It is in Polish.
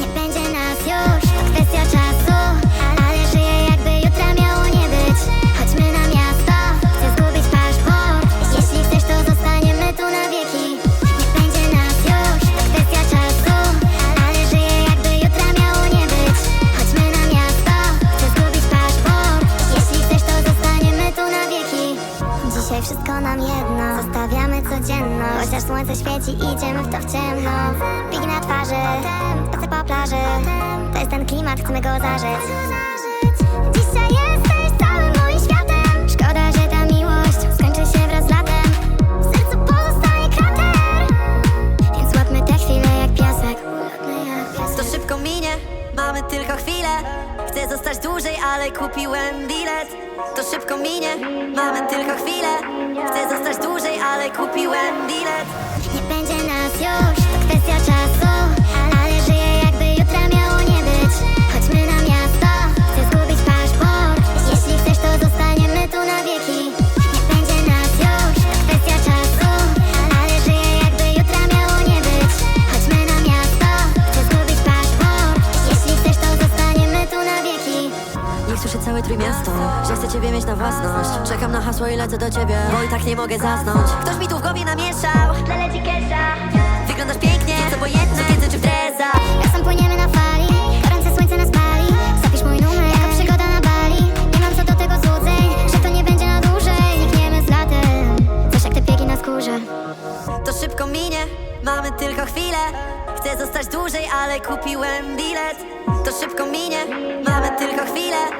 Nie będzie Wszystko nam jedno. Zostawiamy codzienność Chociaż słońce świeci idziemy w to w ciemno. Pigi na twarzy Spacer po plaży. To jest ten klimat, chcemy go zażyć. Dzisiaj jesteś całym moim światem. Szkoda, że ta miłość skończy się wraz z latem. W sercu pozostanie krater. Więc łapmy te chwile jak piasek. To szybko minie, mamy tylko chwilę. Chcę zostać dłużej, ale kupiłem bilet To szybko minie, mamy tylko chwilę. Chcę zostać dłużej, ale kupiłem bilet. Nie będzie nas już, słyszy całe trójmiasto, że chcę ciebie mieć na własność. Czekam na hasło i lecę do ciebie, bo i tak nie mogę zasnąć. Ktoś mi tu w głowie namieszał, Tle leci kiesza. Wyglądasz pięknie, co obojętne, kiedy czy w drezach Razem płyniemy na fali, gorące słońce nas pali. Zapisz mój numer, jako przygoda na Bali. Nie mam co do tego złudzeń, że to nie będzie na dłużej. Znikniemy z latem, coś jak te piegi na skórze. To szybko minie, mamy tylko chwilę. Chcę zostać dłużej, ale kupiłem bilet. To szybko minie, mamy tylko chwilę